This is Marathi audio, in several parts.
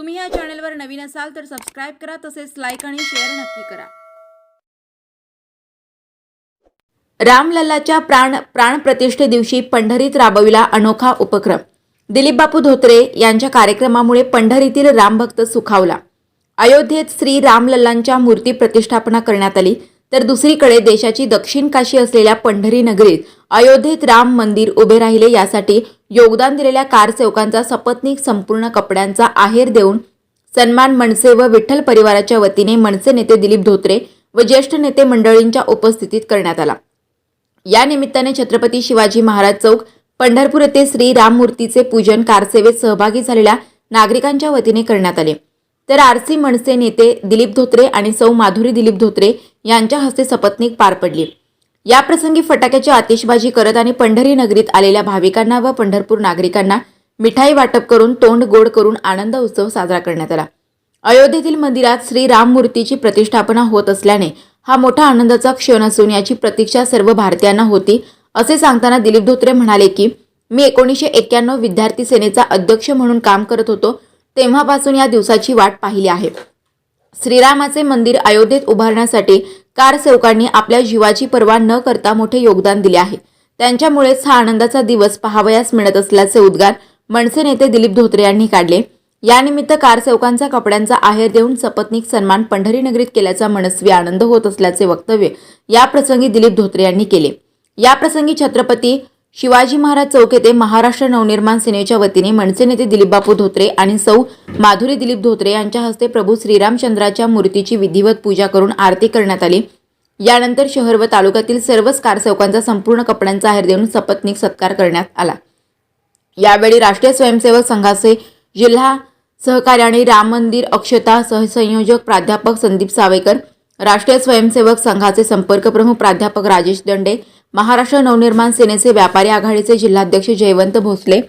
तुम्ही या चॅनलवर नवीन असाल तर सबस्क्राईब करा तसेच लाईक आणि शेअर नक्की करा. रामलल्लाच्या प्राण प्राणप्रतिष्ठे दिवशी पंढरीत राबविला अनोखा उपक्रम. दिलीप बापू धोत्रे यांच्या कार्यक्रमामुळे पंढरीतील रामभक्त सुखावला. अयोध्येत श्री रामलल्लांच्या मूर्ती प्रतिष्ठापना करण्यात आली. तर दुसरीकडे देशाची दक्षिण काशी असलेल्या पंढरी नगरीत अयोध्येत राम मंदिर उभे राहिले यासाठी योगदान दिलेल्या कारसेवकांचा सपत्नीक संपूर्ण कपड्यांचा आहेर देऊन सन्मान मनसे व विठ्ठल परिवाराच्या वतीने मनसे नेते दिलीप धोत्रे व ज्येष्ठ नेते मंडळींच्या उपस्थितीत करण्यात आला. या निमित्ताने छत्रपती शिवाजी महाराज चौक पंढरपूर येथे श्री राममूर्तीचे पूजन कारसेवेत सहभागी झालेल्या नागरिकांच्या वतीने करण्यात आले. तर आरसी मनसे नेते दिलीप धोत्रे आणि सौ माधुरी दिलीप धोत्रे यांच्या हस्ते सपत्नीक पार पडली. याप्रसंगी फटाक्याची आतिषबाजी करत आणि पंढरी नगरीत आलेल्या भाविकांना व पंढरपूर नागरिकांना मिठाई वाटप करून तोंड गोड करून आनंद उत्सव साजरा करण्यात आला. अयोध्येतील मंदिरात श्री राम मूर्तीची प्रतिष्ठापना होत असल्याने हा मोठा आनंदाचा क्षण असून याची प्रतीक्षा सर्व भारतीयांना होती. असे सांगताना दिलीप धोत्रे म्हणाले की मी एकोणीसशे एक्क्याण्णव विद्यार्थी सेनेचा अध्यक्ष म्हणून काम करत होतो. तेव्हापासून या दिवसाची वाट पाहिली आहे. श्रीरामाचे मंदिर अयोध्येत उभारण्यासाठी कार सेवकांनी आपल्या जीवाची पर्वा न करता मोठे योगदान दिले आहे. त्यांच्यामुळेच हा आनंदाचा दिवस पाहावयास मिळत असल्याचे उद्गार मनसे नेते दिलीप धोत्रे यांनी काढले. यानिमित्त कारसेवकांचा कपड्यांचा आहेर देऊन सपत्नीक सन्मान पंढरी नगरीत केल्याचा मनस्वी आनंद होत असल्याचे वक्तव्य याप्रसंगी दिलीप धोत्रे यांनी केले. याप्रसंगी छत्रपती शिवाजी महाराज चौक येथे महाराष्ट्र नवनिर्माण सेनेच्या वतीने मनसे नेते दिलीपबापू धोत्रे आणि सौ माधुरी दिलीप धोत्रे यांच्या हस्ते प्रभू श्रीरामचंद्राच्या मूर्तीची विधिवत पूजा करून आरती करण्यात आली. यानंतर शहर व तालुक्यातील सर्वच कारसेवकांचा संपूर्ण कपड्यांचा आहेर देऊन सपत्नीक सत्कार करण्यात आला. यावेळी राष्ट्रीय स्वयंसेवक संघाचे जिल्हा सहकार्याने राम मंदिर अक्षता सहसंयोजक प्राध्यापक संदीप सावेकर राष्ट्रीय स्वयंसेवक संघाचे संपर्क प्रमुख प्राध्यापक राजेश दंडे महाराष्ट्र नवनिर्माण सेनेचे व्यापारी आघाडीचे जिल्हाध्यक्ष जयवंत भोसले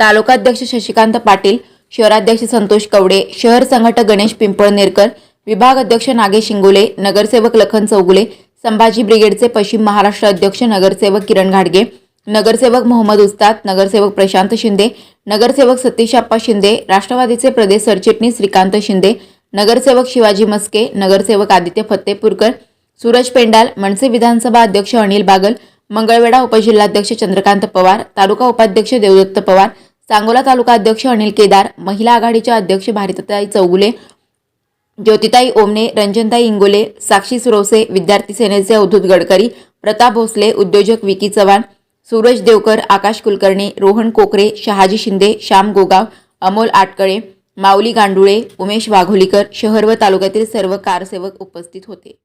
तालुकाध्यक्ष शशिकांत पाटील शहराध्यक्ष संतोष कवडे शहर संघटक गणेश पिंपळनेरकर विभाग अध्यक्ष नागेश शिंगोले नगरसेवक लखन चौगुले संभाजी ब्रिगेडचे पश्चिम महाराष्ट्र अध्यक्ष नगरसेवक किरण घाडगे नगरसेवक मोहम्मद उस्ताद नगरसेवक प्रशांत शिंदे नगरसेवक सतीशाप्पा शिंदे राष्ट्रवादीचे प्रदेश सरचिटणीस श्रीकांत शिंदे नगरसेवक शिवाजी मस्के नगरसेवक आदित्य फत्तेपूरकर सूरज पेंडाल मनसे विधानसभा अध्यक्ष अनिल बागल मंगळवेढा उपजिल्हाध्यक्ष चंद्रकांत पवार तालुका उपाध्यक्ष देवदत्त पवार सांगोला तालुका अध्यक्ष अनिल केदार महिला आघाडीच्या अध्यक्ष भारतीताई चौगुले ज्योतिताई ओमने रंजनताई इंगोले साक्षी सुरवसे विद्यार्थी सेनेचे अवधूत गडकरी प्रताप भोसले उद्योजक विकी चव्हाण सूरज देवकर आकाश कुलकर्णी रोहन कोकरे शहाजी शिंदे श्याम गोगाव अमोल आटकळे माऊली गांडुळे उमेश वाघोलीकर शहर व तालुक्यातील सर्व कारसेवक उपस्थित होते.